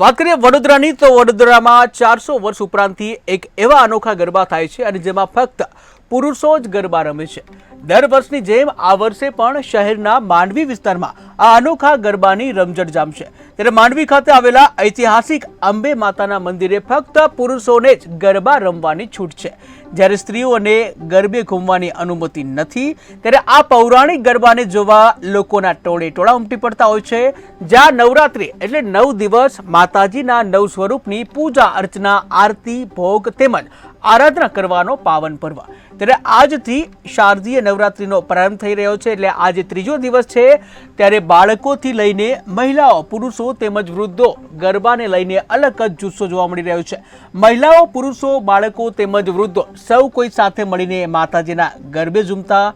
વાત કરીએ વડોદરાની, તો વડોદરામાં ચારસો વર્ષ ઉપરાંતથી એક એવા અનોખા ગરબા થાય છે અને જેમાં ફક્ત પુરુષો જ ગરબા રમે છે. દર વર્ષની જેમ આ વર્ષે પણ શહેરના માંડવી વિસ્તારમાં આ અનોખા ગરબાની રમઝટ જામશે ત્યારે માંડવી ખાતે આવેલા ઐતિહાસિક અંબે માતાના મંદિરે ફક્ત પુરુષોને જ ગરબા રમવાની છૂટ છે. જ્યારે સ્ત્રીઓને ગરબે ઘૂમવાની અનુમતિ નથી, ત્યારે આ પૌરાણિક ગરબાને જોવા લોકોના ટોળે ટોળા ઉમટી પડતા હોય છે. જ્યાં નવરાત્રિ એટલે નવ દિવસ માતાજીના નવ સ્વરૂપની પૂજા અર્ચના, આરતી, ભોગ તેમજ આરાધના કરવાનો પાવન પર્વ. ત્યારે આજથી શારદીય નવરાત્રિનો પ્રારંભ થઈ રહ્યો છે એટલે આજે ત્રીજો દિવસ છે ત્યારે બાળકોથી લઈને મહિલાઓ, પુરુષો તેમજ વૃદ્ધો ગરબાને લઈને અલગ જ જુસ્સો જોવા મળી રહ્યો છે. મહિલાઓ, પુરુષો, બાળકો તેમજ વૃદ્ધો સૌ કોઈ સાથે મળીને માતાજીના ગરબે ઝૂમતા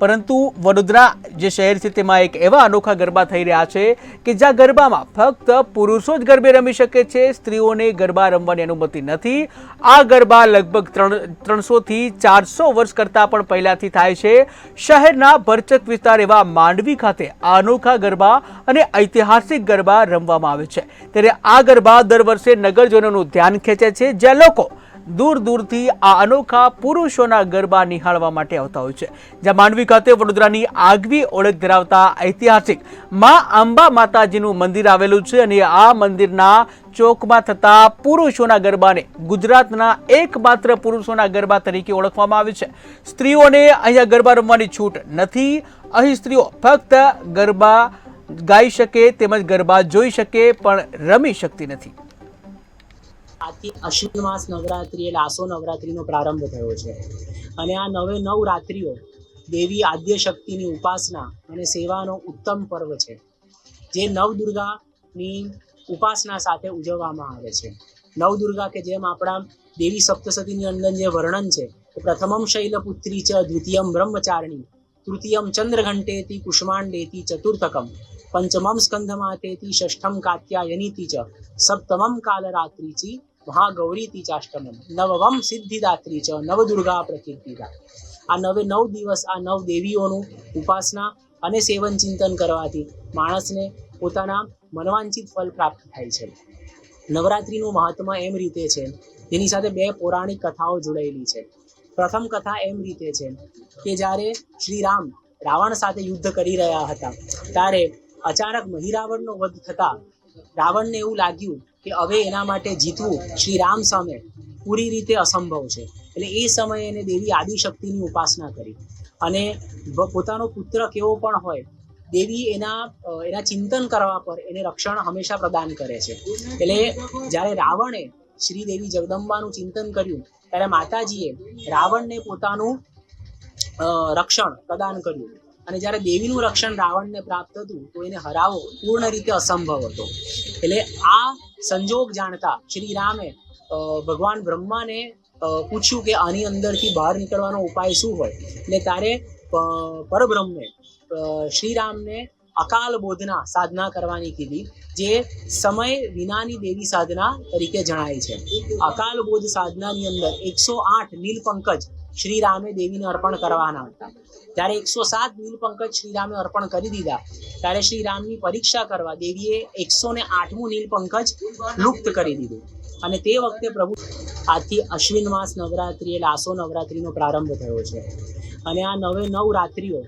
પરંતુ વડોદરા જે શહેર છે તેમાં એક એવા અનોખા ગરબા થઈ રહ્યા છે કે જ્યાં ગરબામાં ફક્ત પુરુષો જ ગરબે રમી શકે છે, સ્ત્રીઓને ગરબા રમવાની અનુમતિ નથી. આ ગરબા લગભગ ત્રણ ત્રણસોથી ચારસો વર્ષ કરતાં પણ પહેલાંથી થાય છે. શહેરના ભરચક વિસ્તાર એવા માંડવી ખાતે આ અનોખા ગરબા અને ઐતિહાસિક ગરબા રમવામાં આવે છે. ત્યારે આ ગરબા દર વર્ષે નગરજનોનું ધ્યાન ખેંચે છે, જ્યાં લોકો દૂર દૂરથી આ અનોખા પુરુષોના ગરબા નિહાળવા માટે આવતા હોય છે. જ્યાં માંડવી ખાતે વડોદરાની આગવી ઓળખ ધરાવતા ઐતિહાસિક મા અંબા માતાજીનું મંદિર આવેલું છે અને આ મંદિરના ચોકમાં થતા પુરુષોના ગરબાને ગુજરાતના એકમાત્ર પુરુષોના ગરબા તરીકે ઓળખવામાં આવે છે. સ્ત્રીઓને અહીંયા ગરબા રમવાની છૂટ નથી. અહીં સ્ત્રીઓ ફક્ત ગરબા ગાઈ શકે, તેમજ ગરબા જોઈ શકે, પણ રમી શકતી નથી. આજથી અશ્વિન માસ નવરાત્રિ એટલે આસો નવરાત્રિનો પ્રારંભ થયો છે. અને આ નવે નવ રાત્રિઓ દેવી આદ્ય શક્તિની ઉપાસના અને સેવાનો ઉત્તમ પર્વ છે, જે નવદુર્ગાની ઉપાસના સાથે ઉજવવામાં આવે છે. નવદુર્ગા કે જેમ આપણા દેવી સપ્તસતીની અંદર જે વર્ણન છે પ્રથમમ શૈલપુત્રી ચ દ્વિતીયમ બ્રહ્મચારિણી, તૃતીયમ ચંદ્રઘંટેતિ કુષ્માંડેતિ ચતુર્થકમ, પંચમમ સ્કંધમાતેતિ ષષ્ઠમ કાત્યાયનીતિ ચ, સપ્તમમ કાલરાત્રિચી મહાગૌરીતિ ચાષ્ટમમ નવમ સિદ્ધિદાત્રી ચ નવદુર્ગા પ્રકીર્તિદા આ નવે નવ દિવસ આ નવ દેવીઓનું ઉપાસના અને સેવન ચિંતન કરવાથી માણસને પોતાના મનવાંચિત ફલ પ્રાપ્ત થાય છે નવરાત્રિનું મહાત્મા એમ રીતે છે જેની સાથે બે પૌરાણિક કથાઓ જોડાયેલી છે પ્રથમ કથા એમ રીતે છે કે જ્યારે શ્રી રામ રાવણ સાથે યુદ્ધ કરી રહ્યા હતા ત્યારે અચાનક મહિરાવણનો વધ થતા રાવણને એવું લાગ્યું કે હવે એના માટે જીતવું શ્રી રામ સામે પૂરી રીતે અસંભવ છે. એટલે એ સમયે એને દેવી આદિશક્તિની ઉપાસના કરી. અને પોતાનો પુત્ર કેવો પણ હોય, દેવી એના એના ચિંતન કરવા પર એને રક્ષણ હંમેશા પ્રદાન કરે છે. એટલે જ્યારે રાવણે શ્રી દેવી જગદંબાનું ચિંતન કર્યું, ત્યારે માતાજીએ રાવણને પોતાનું રક્ષણ પ્રદાન કર્યું. અને જ્યારે દેવીનું રક્ષણ રાવણને પ્રાપ્ત હતું, તો એને હરાવવો પૂર્ણ રીતે અસંભવ હતો. એટલે આ સંજોગ જાણતા શ્રી રામે ભગવાન બ્રહ્માને પૂછ્યું કે આની અંદરથી બહાર નીકળવાનો ઉપાય શું હોય? એટલે ત્યારે પરબ્રહ્મે શ્રીરામને અકાલ બોધના સાધના કરવાની કીધી, જે સમય વિનાની દેવી સાધના તરીકે જણાય છે. અકાલ બોધ સાધનાની અંદર એકસો આઠ નીલપંકજ શ્રી રામે દેવીને અર્પણ કરવાના હતા. જ્યારે એકસો સાત નીલપંકજ શ્રી રામે અર્પણ કરી દીધા. ત્યારે શ્રી રામની પરીક્ષા કરવા દેવીએ એકસો ને આઠમું નીલપંકજ લુપ્ત કરી દીધું. અને તે વખતે પ્રભુ આજથી અશ્વિન માસ નવરાત્રિ એટલે આસો નવરાત્રિનો પ્રારંભ થયો છે. અને આ નવે નવ રાત્રિઓ